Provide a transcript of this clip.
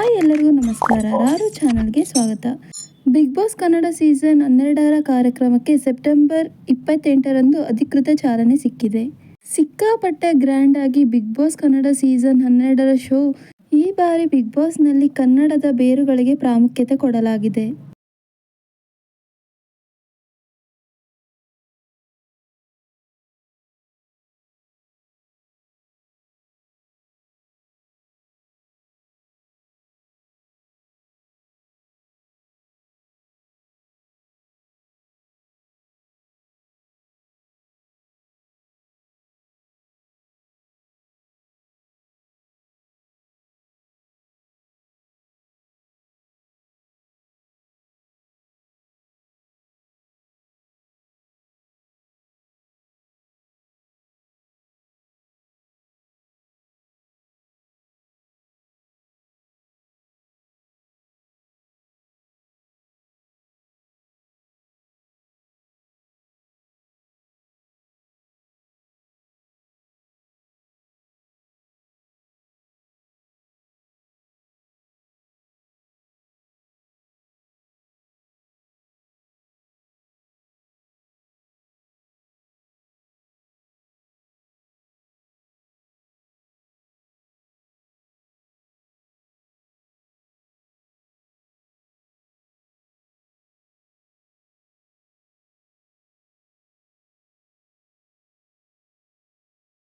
Hi ಎಲ್ಲರಿಗೂ ನಮಸ್ಕಾರ. ರಾರು ಚಾನಲ್ಗೆ ಸ್ವಾಗತ. ಬಿಗ್ ಬಾಸ್ ಕನ್ನಡ ಸೀಸನ್ ಹನ್ನೆರಡರ ಕಾರ್ಯಕ್ರಮಕ್ಕೆ ಸೆಪ್ಟೆಂಬರ್ ಇಪ್ಪತ್ತೆಂಟರಂದು ಅಧಿಕೃತ ಚಾಲನೆ ಸಿಕ್ಕಿದೆ. ಸಿಕ್ಕಾಪಟ್ಟೆ ಗ್ರ್ಯಾಂಡ್ ಆಗಿ ಬಿಗ್ ಬಾಸ್ ಕನ್ನಡ ಸೀಸನ್ ಹನ್ನೆರಡರ ಶೋ ಈ ಬಾರಿ ಬಿಗ್ ಬಾಸ್ನಲ್ಲಿ ಕನ್ನಡದ ಬೇರುಗಳಿಗೆ ಪ್ರಾಮುಖ್ಯತೆ ಕೊಡಲಾಗಿದೆ.